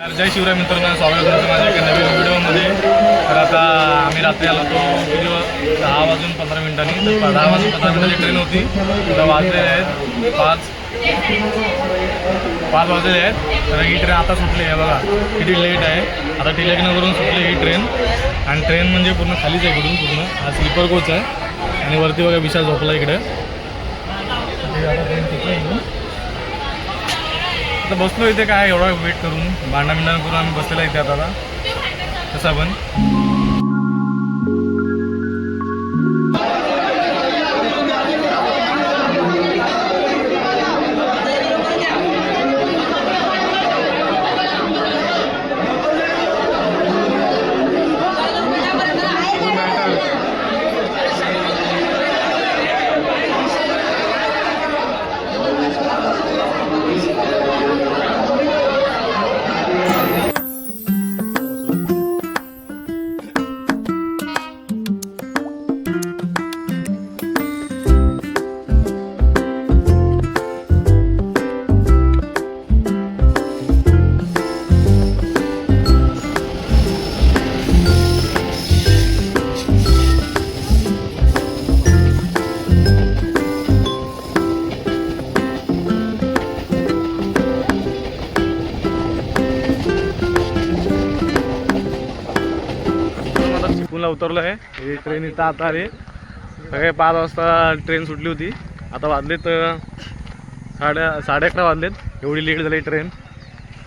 तर जय शिवराय मित्रांनो स्वागत करतो माझ्या एका नवीन व्हिडिओमध्ये. तर आता आम्ही रात्री आलो होतो व्हिडिओ दहा वाजून पंधरा मिनिटांनी. तर दहा वाजून पंधरा मिनिटाची ट्रेन होती. तर वाजले आहेत पाच. पाच वाजलेले आहेत. तर ही ट्रेन आता सुटली आहे बघा. किती लेट आहे. आता टिळकनगरवरून सुटली ही ट्रेन आणि ट्रेन म्हणजे पूर्ण खालीच आहे कुठून पूर्ण. हा स्लीपर कोच आहे. आणि वरती बघा विशाल झोपला इकडे. आता ट्रेन आता बसलो इथे काय एवढा वेट करून. भांडण बिंडा करून आम्ही बसलेला इथे आता. तसा पण चिपळूणला उतरलो आहे. हे ट्रेन इथं आता आली सगळे पाच वाजता ट्रेन सुटली होती. आता वाजलेत साडे साडे अकरा वाजलेत. एवढी लेट झाली ट्रेन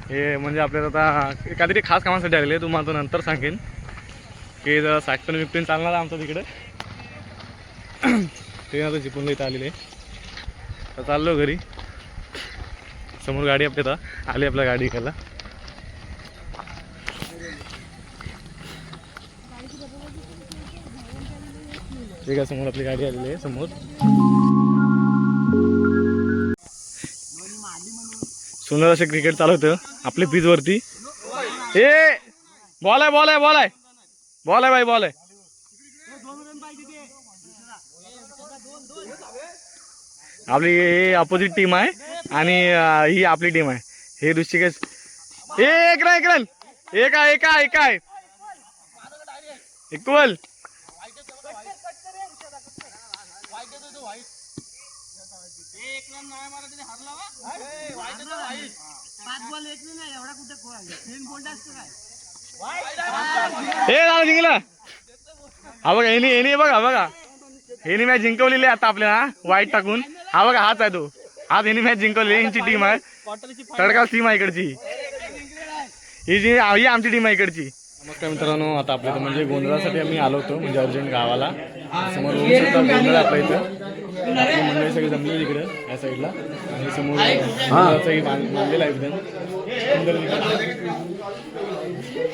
हे म्हणजे आपल्याला आता काहीतरी खास कामासाठी आलेले तुम्हाला तर नंतर सांगेन. की जरा सॅक्टन बिक्टन चालणार आहे आमचं तिकडे. ट्रेन आता चिपळूणला इथं आलेली आहे. तर चाललो घरी. समोर गाडी आपली आता आली आपल्या गाडी खायला ठीक आहे समोर आपली गाडी आलेली आहे समोर. सुंदर असं क्रिकेट चालवतं होतं आपल्या वरती. ए बॉल आहे बॉल आहे बॉल आहे. बॉल आहे बाई बॉल आहे. आपली हे अपोजिट टीम आहे आणि ही आपली टीम आहे. हे ऋषिकेश. ए एक रन एक रन एक आहे एक आहे एक आहे. इक्वल. हे नाव जिंकला. हा बघा हेनी हेनी बघा बघा. हेनी मॅच जिंकवलेली आहे आता आपल्याला वाईट टाकून. हा बघा हाच आहे तो. आज हेनी मॅच जिंकवली यांची टीम आहे. तडकाल टीम आहे इकडची. ही जी ही आमची टीम आहे इकडची. नमस्कार मित्रांनो आता आपल्या इथं म्हणजे गोंधळासाठी आम्ही आलो होतो म्हणजे अर्जंट गावाला. समोर गोंधळ आपल्या इथं. मंडळी सगळी जमली तिकडे या साईडला आणि समोर बांधलेलं आहे एकदम.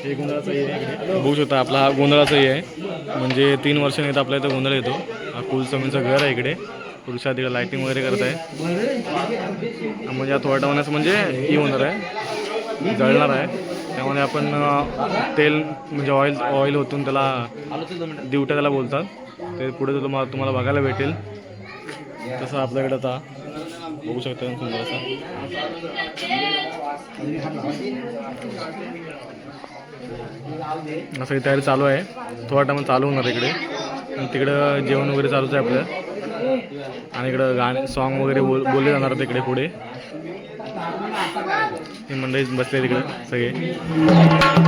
हे गोंधळाचं आहे इकडे. बघू शकता आपला हा गोंधळाचा आहे. म्हणजे तीन वर्षांनी इथं आपल्या इथं गोंधळ येतो. हा कुलस्वामीचं घर आहे इकडे. पुरुषा तिकडे लाईटिंग वगैरे करत आहे. म्हणजे हा थोड्या टावण्याचं म्हणजे ही होणार आहे. जळणार आहे. त्यामध्ये आपण तेल म्हणजे ऑइल ऑइल ओतून त्याला दिवट्या त्याला बोलतात. ते पुढे तुम्हाला तुम्हाला बघायला भेटेल. तसं आपल्याकडे आता बघू शकता सुंदर असा असं ही तयारी चालू आहे. थोडा टाइम चालू होणार इकडे. आणि तिकडं जेवण वगैरे चालूच आहे आपलं. आणि इकडं गाणे सॉन्ग वगैरे बोल बोलले जाणार तिकडे पुढे. ही मंडळी बसले तिकडे सगळे.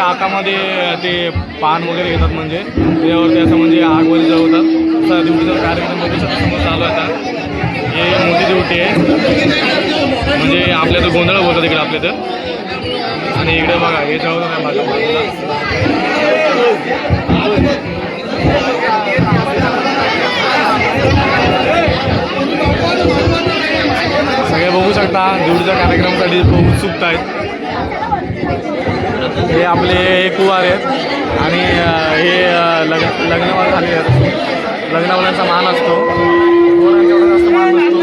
आहे म्हणजे हातामध्ये ते पान वगैरे घेतात म्हणजे. त्यावरती असं म्हणजे आग वगैरे जळवतात. असा दिवटीचा कार्यक्रम बघू शकता समोर चालू आहे हे मोठी दिवटी आहे. म्हणजे आपल्या तर गोंधळ बोलतात इकडे आपल्या तर आणि इकडे बघा हे जळवतात आहे माझ्या बाजूला. सगळे बघू शकता दिवटीच्या कार्यक्रमासाठी खूप उत्सुकता आहेत हे आपले कुवार आहेत. आणि हे लग लग्न लग्नवाले झाले आहेत लग्नवाल्यांचा मान असतो. जास्त मान असतो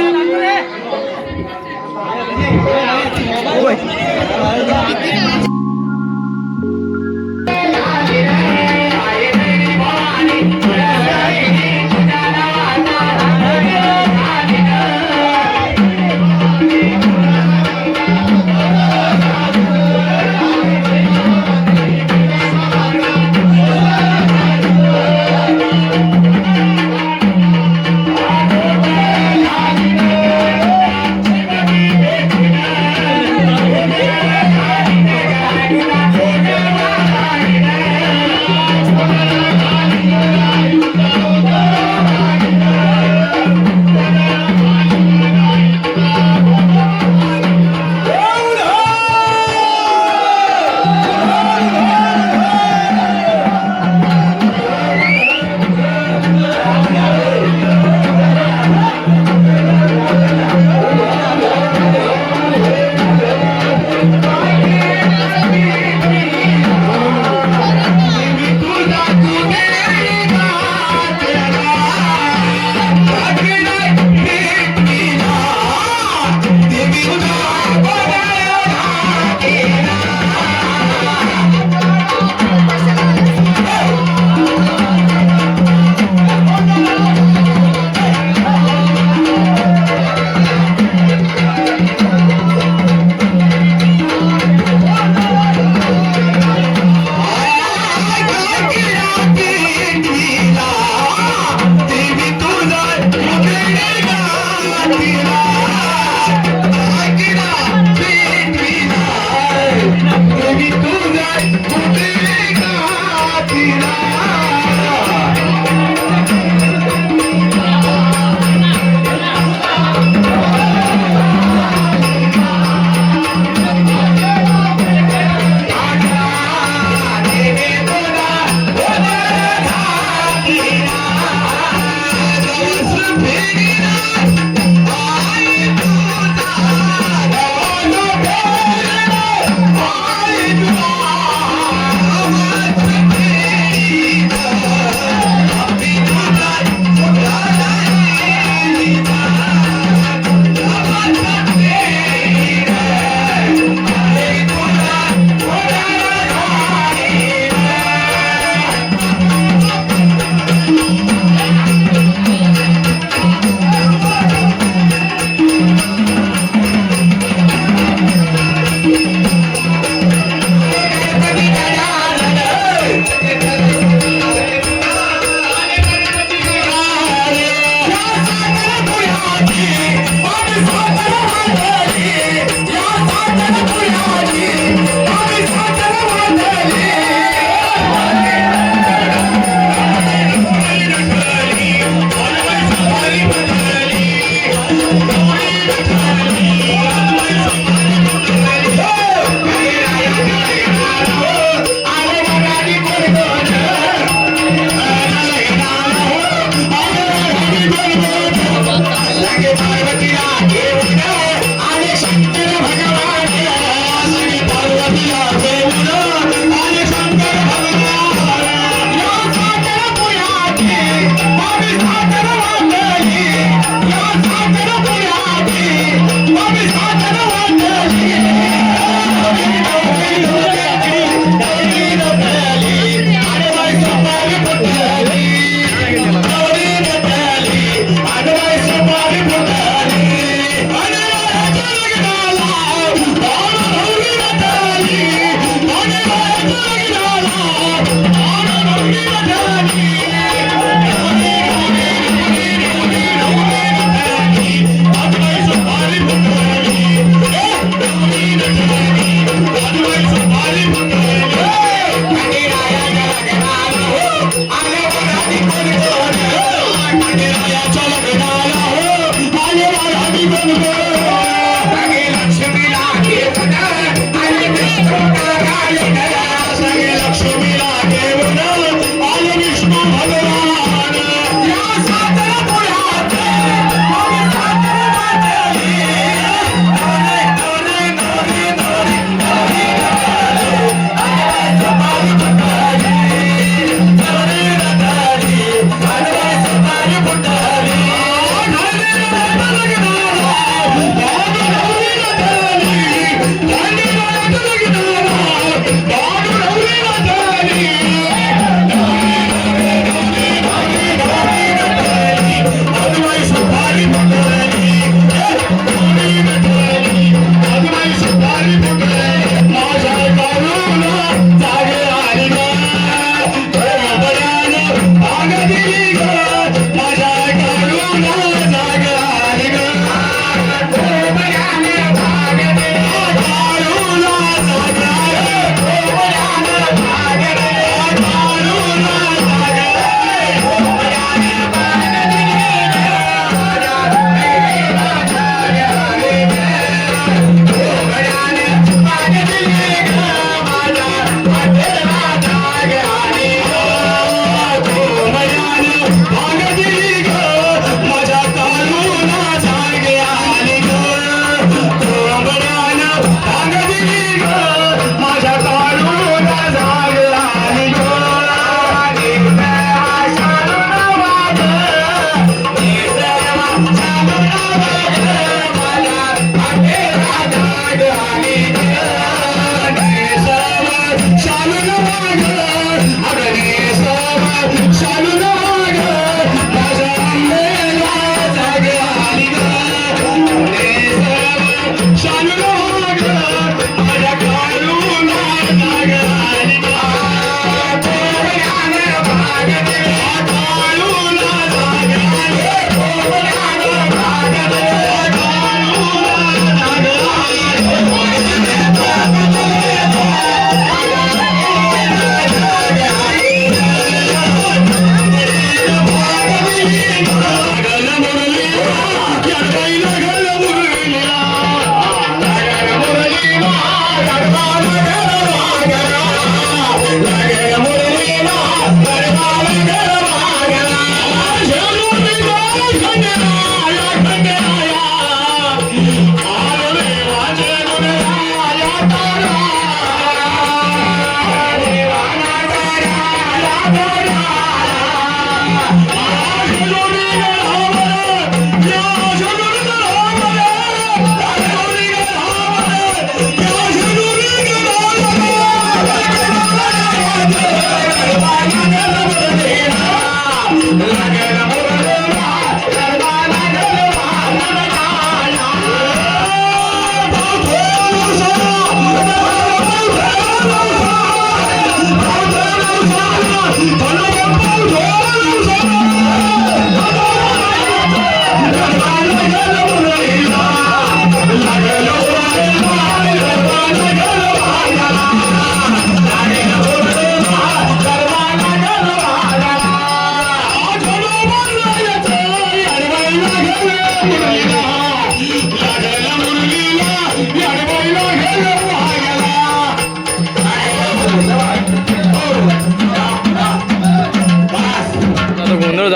life.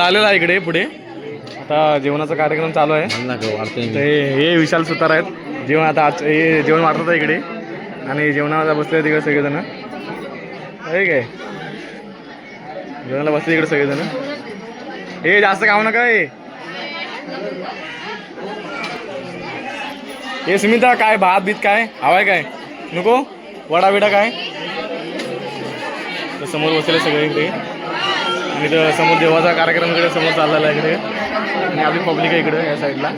झालेला आहे इकडे पुढे. आता जेवणाचा कार्यक्रम चालू आहे. ते हे विशाल सुतार आहेत. जेवण आता आज हे जेवण वाढतात आहे इकडे. आणि जेवणाला बसले तिकडे सगळेजण. आहे काय? जेवणाला बसले इकडे सगळेजण. हे जास्त खाऊ नका हे. सुमिता काय भात बीत काय? हवाय काय? नको? वडा बिडा काय समोर बसले सगळे इकडे. इकडं समोर देवाचा कार्यक्रम इकडे समोर चाललेला आहे इकडे. आणि आपली पब्लिक आहे इकडे या साईडला.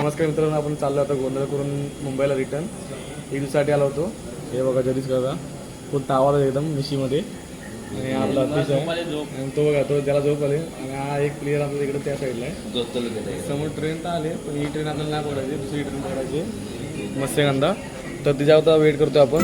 नमस्कार मित्रांनो आपण चाललो आता गोंधळ करून मुंबईला रिटर्न एक दिवसासाठी आलो होतो. हे बघा जरीच करा खूप आवाज आहे एकदम मिशीमध्ये. आणि आपला आणि तो बघा तो त्याला झोप आले. आणि हा एक प्लेअर आपल्या इकडे त्या साईडला आहे. समोर ट्रेन तर आले पण ही ट्रेन आपल्याला नाही पकडायची दुसरी ट्रेन पकडायची. मत्स्यगंधा तर तिच्यावर वेट करतो आपण.